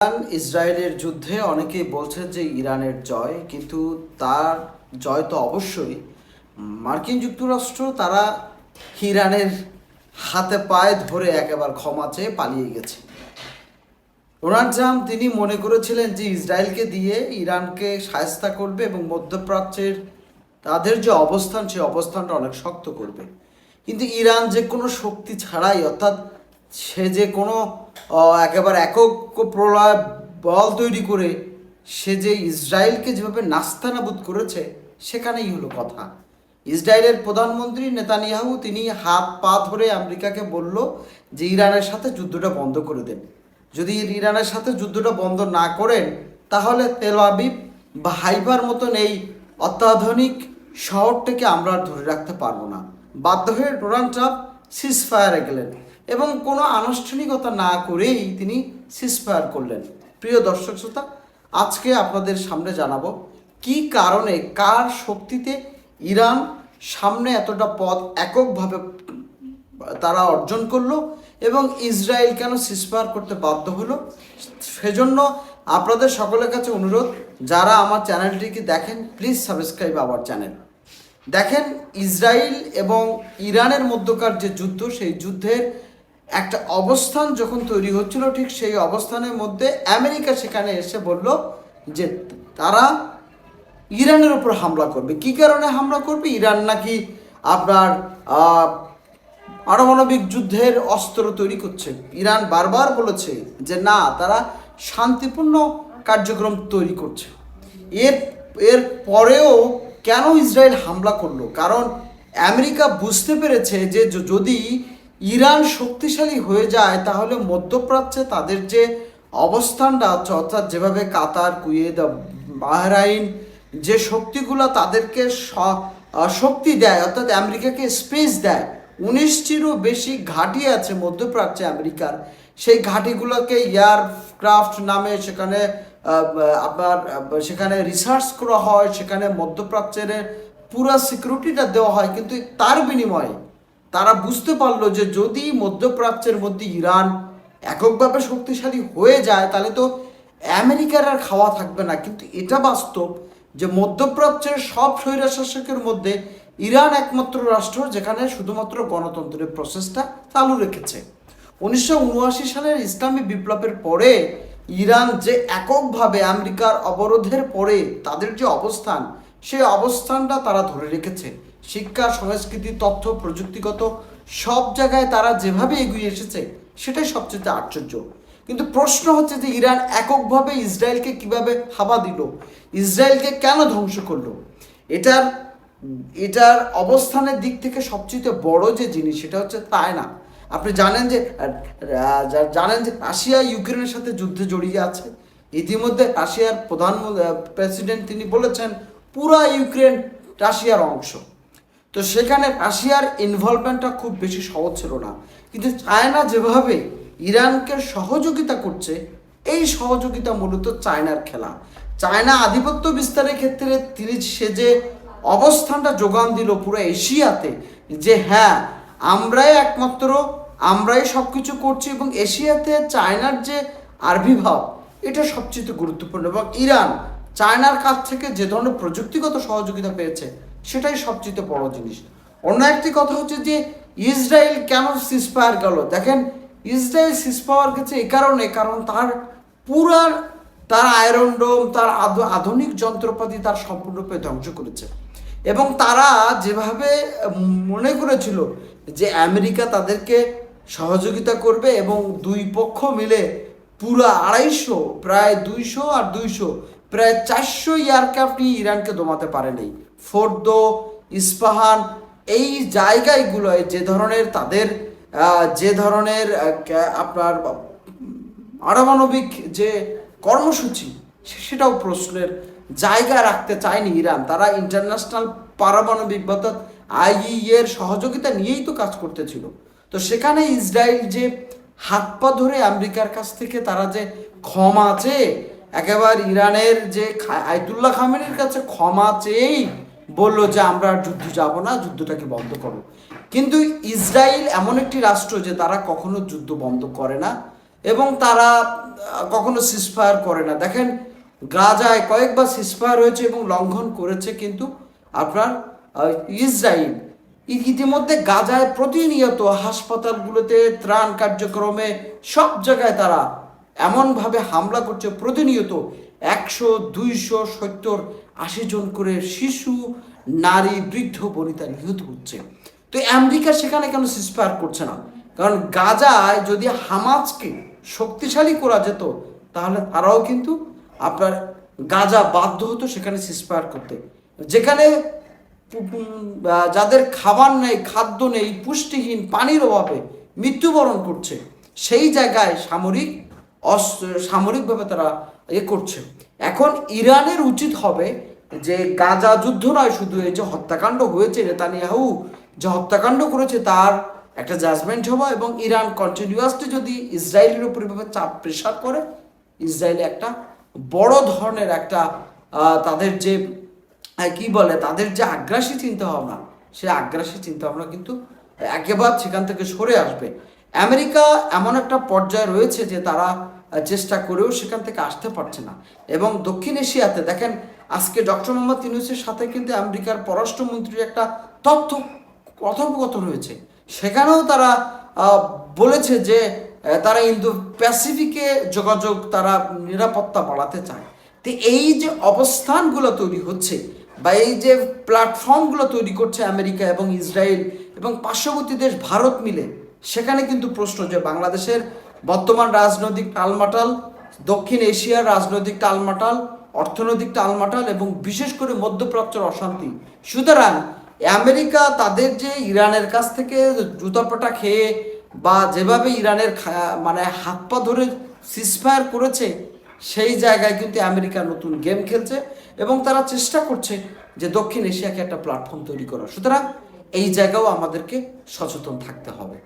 Iran, ইসরায়েলের যুদ্ধে অনেকেই বলছেন যে ইরানের জয়, কিন্তু তার জয় তো অবশ্যই। মার্কিন যুক্তরাষ্ট্র তারা ইরানের হাতে পায়ে ধরে একেবারে ক্ষমা চেয়ে পালিয়ে গেছে। ডোনাল্ড ট্রাম্প তিনি মনে করেছিলেন যে ইসরায়েলকে দিয়ে ইরানকে সায়স্তা করবে এবং মধ্যপ্রাচ্যের তাদের যে অবস্থান সেই অবস্থানটা অনেক শক্ত করবে। কিন্তু ইরান যে কোনো শক্তি ছাড়াই, অর্থাৎ সে যে কোনো একেবারে একক প্রলয় বল তৈরি করে সে যে ইসরায়েলকে যেভাবে নাস্তানাবুদ করেছে, সেখানেই হলো কথা। ইসরায়েলের প্রধানমন্ত্রী নেতানিয়াহু তিনি হাত পা ধরে আমেরিকাকে বলল যে, ইরানের সাথে যুদ্ধটা বন্ধ করে দেন। যদি ইরানের সাথে যুদ্ধটা বন্ধ না করেন, তাহলে তেল আবিব বা হাইবার মতন এই অত্যাধুনিক শহরটাকে আমরা ধরে রাখতে পারব না। বাধ্য হয়ে ডোনাল্ড ট্রাম্প সিজ ফায়ারে গেলেন। এবং কোনো আনুষ্ঠানিকতা না করেই তিনি সিজ ফায়ার করলেন। প্রিয় দর্শক শ্রোতা, আজকে আপনাদের সামনে জানাব কি কারণে, কার শক্তিতে ইরান সামনে এতটা পথ এককভাবে তারা অর্জন করল এবং ইসরায়েল কেন সিসফায়ার করতে বাধ্য হলো? সেজন্য আপনাদের সকলের কাছে অনুরোধ, যারা আমার চ্যানেলটিকে দেখেন প্লিজ সাবস্ক্রাইব আওয়ার চ্যানেল দেখেন, ইসরায়েল এবং ইরানের মধ্যকার যে যুদ্ধ, সেই যুদ্ধের একটা অবস্থান যখন তৈরি হচ্ছিল, ঠিক সেই অবস্থানের মধ্যে আমেরিকা সেখানে এসে বলল যে তারা ইরানের উপর হামলা করবে। কি কারণে হামলা করবে? ইরান নাকি আপনার পারমাণবিক যুদ্ধের অস্ত্র তৈরি করছে। ইরান বারবার বলেছে যে না, তারা শান্তিপূর্ণ কার্যক্রম তৈরি করছে। এর এর পরেও কেন ইসরায়েল হামলা করল? কারণ আমেরিকা বুঝতে পেরেছে যে, যদি ইরান শক্তিশালী হয়ে যায়, তাহলে মধ্যপ্রাচ্যে তাদের যে অবস্থানটা আছে, অর্থাৎ যেভাবে কাতার, কুয়েত, বাহরাইন যে শক্তিগুলো তাদেরকে শক্তি দেয়, অর্থাৎ আমেরিকাকে স্পেস দেয় উনিশটিরও বেশি ঘাঁটি আছে মধ্যপ্রাচ্যে আমেরিকার। সেই ঘাঁটিগুলোকে এয়ারক্রাফট নামে সেখানে আপনার সেখানে রিসার্চ করা হয়, সেখানে মধ্যপ্রাচ্যের পুরো সিকিউরিটিটা দেওয়া হয়, কিন্তু তার বিনিময়ে তারা বুঝতে পারল যে যদি মধ্যপ্রাচ্যের মধ্যে ইরান এককভাবে শক্তিশালী হয়ে যায়, তাহলে তো আমেরিকার আর খাওয়া থাকবে না। কিন্তু এটা বাস্তব যে মধ্যপ্রাচ্যের সব স্বৈরাশাসকের মধ্যে ইরান একমাত্র রাষ্ট্র যেখানে শুধুমাত্র গণতন্ত্রের প্রসেসটা চালু রেখেছে। উনিশশো উনআশি সালের ইসলামী বিপ্লবের পরে ইরান যে এককভাবে আমেরিকার অবরোধের পরে তাদের যে অবস্থান, সেই অবস্থানটা তারা ধরে রেখেছে। শিক্ষা, সংস্কৃতি, তথ্য, প্রযুক্তিগত সব জায়গায় তারা যেভাবে এগিয়ে এসেছে, সেটাই সবচেয়ে আশ্চর্য। কিন্তু প্রশ্ন হচ্ছে যে ইরান এককভাবে ইসরায়েলকে কীভাবে হাবা দিল? ইসরায়েলকে কেন ধ্বংস করল? এটার এটার অবস্থানের দিক থেকে সবচেয়ে বড় যে জিনিস, সেটা হচ্ছে তাই না আপনি জানেন যে জানেন যে রাশিয়া ইউক্রেনের সাথে যুদ্ধে জড়িয়ে আছে। ইতিমধ্যে রাশিয়ার প্রধান প্রেসিডেন্ট তিনি বলেছেন, পুরা ইউক্রেন রাশিয়ার অংশ। তো সেখানে রাশিয়ার ইনভলভমেন্টটা খুব বেশি সহজ ছিল না। কিন্তু চায়না যেভাবে ইরানকে সহযোগিতা করছে, এই সহযোগিতা মূলত চায়নার খেলা। চায়না আধিপত্য বিস্তারের ক্ষেত্রে তিনি সে যে অবস্থানটা যোগান দিল পুরো এশিয়াতে, যে হ্যাঁ আমরাই একমাত্র, আমরাই সব কিছু করছি এবং এশিয়াতে চায়নার যে আবির্ভাব, এটা সবচেয়ে গুরুত্বপূর্ণ এবং ইরান চায়নার কাছ থেকে যে ধরনের প্রযুক্তিগত সহযোগিতা পেয়েছে, সেটাই সবচেয়ে বড় জিনিস। অন্য একটি কথা হচ্ছে যে, ইসরায়েল কেন সিসপায়ার গেল? দেখেন, ইসরায়েল সিসপাওয়ার গেছে এ কারণে, কারণ তার পুরার তার আয়রন ডোম তার আধ- আধুনিক যন্ত্রপাতি তার সম্পূর্ণরূপে ধ্বংস করেছে। এবং তারা যেভাবে মনে করেছিল যে আমেরিকা তাদেরকে সহযোগিতা করবে এবং দুই পক্ষ মিলে পুরা আড়াইশো, প্রায় দুইশো আর দুইশো প্রায় চারশো এয়ারক্রাফটই ইরানকে দমাতে পারেনি ফোর্দ, ইস্পাহান, এই জায়গাগুলোয় যে ধরনের তাদের যে ধরনের আপনার পারমাণবিক যে কর্মসূচি সেটাও প্রশ্নের জায়গা রাখতে চায়নি ইরান। তারা ইন্টারন্যাশনাল পারমাণবিক, অর্থাৎ আইই এর সহযোগিতা নিয়েই তো কাজ করতেছিল। তো সেখানে ইসরায়েল যে হাত পা ধরে আমেরিকার কাছ থেকে তারা যে ক্ষমা চেয়ে একেবারে ইরানের যে আয়তুল্লাহ খামেনের কাছে ক্ষমা চেয়েই বলল যে, আমরা যুদ্ধ যাব না, যুদ্ধটাকে বন্ধ করো। কিন্তু ইসরায়েল এমন একটি রাষ্ট্র যে, তারা কখনো যুদ্ধ বন্ধ করে না এবং তারা কখনো সিসফায়ার করে না। দেখেন, গাজায় কয়েকবার সিসফায়ার হয়েছে এবং লঙ্ঘন করেছে কিন্তু আপনার ইসরায়েল ইতিমধ্যে গাজায় প্রতিনিয়ত হাসপাতালগুলোতে ত্রাণ কার্যক্রমে সব জায়গায় তারা এমনভাবে হামলা করছে প্রতিনিয়ত একশো, দুইশো, সত্তর, আশি জন করে শিশু, নারী, বৃদ্ধ, বনিতা নিহত হচ্ছে। তো আমেরিকা সেখানে কেন সিসফায়ার করছে না? কারণ গাজায় যদি হামাজকে শক্তিশালী করা যেত, তাহলে তারাও কিন্তু আপনার গাজা বাধ্য হতো সেখানে সিসফায়ার করতে। যেখানে যাদের খাবার নেই, খাদ্য নেই, পুষ্টিহীন, পানির অভাবে মৃত্যুবরণ করছে, সেই জায়গায় সামরিক অস্ত্র, সামরিকভাবে তারা এ করছে। এখন ইরানের উচিত হবে যে গাজা যুদ্ধ নয় শুধু, এই যে হত্যাকাণ্ড হয়েছে, নেতানিয়াহু যে হত্যাকাণ্ড করেছে, তার একটা জাজমেন্ট হওয়া এবং ইরান কন্টিনিউয়াসলি যদি ইসরায়েলের উপর এভাবে চাপ প্রেশার করে, ইসরায়েলে একটা বড় ধরনের একটা তাদের যে কি বলে, তাদের যে আগ্রাসী চিন্তা ভাবনা সেই আগ্রাসী চিন্তা ভাবনা কিন্তু একেবারে সেখান থেকে সরে আসবে। আমেরিকা এমন একটা পর্যায়ে রয়েছে যে তারা চেষ্টা করেও সেখান থেকে আসতে পারছে না। এবং দক্ষিণ এশিয়াতে দেখেন, আজকে ডক্টর মোহাম্মদ ইউনুসের সাথে কিন্তু আমেরিকার পররাষ্ট্রমন্ত্রীর একটা তথ্য, কথোপকথন হয়েছে সেখানেও তারা বলেছে যে তারা ইন্দো প্যাসিফিকে যোগাযোগ, তারা নিরাপত্তা বাড়াতে চায়। তো এই যে অবস্থানগুলো তৈরি হচ্ছে বা এই যে প্ল্যাটফর্মগুলো তৈরি করছে আমেরিকা এবং ইসরায়েল এবং পার্শ্ববর্তী দেশ ভারত মিলে সেখানে কিন্তু প্রশ্ন যে বাংলাদেশের বর্তমান রাজনৈতিক টালমাটাল, দক্ষিণ এশিয়ার রাজনৈতিক টালমাটাল, অর্থনৈতিক টালমাটাল এবং বিশেষ করে মধ্যপ্রাচ্যের অশান্তি। সুতরাং আমেরিকা তাদের যে ইরানের কাছ থেকে জুতাপাটা খেয়ে বা যেভাবে ইরানের মানে হাত পা ধরে সিসফায়ার করেছে, সেই জায়গায় কিন্তু আমেরিকা নতুন গেম খেলছে এবং তারা চেষ্টা করছে যে দক্ষিণ এশিয়াকে একটা প্ল্যাটফর্ম তৈরি করা সুতরাং এই জায়গাও আমাদেরকে সচেতন থাকতে হবে।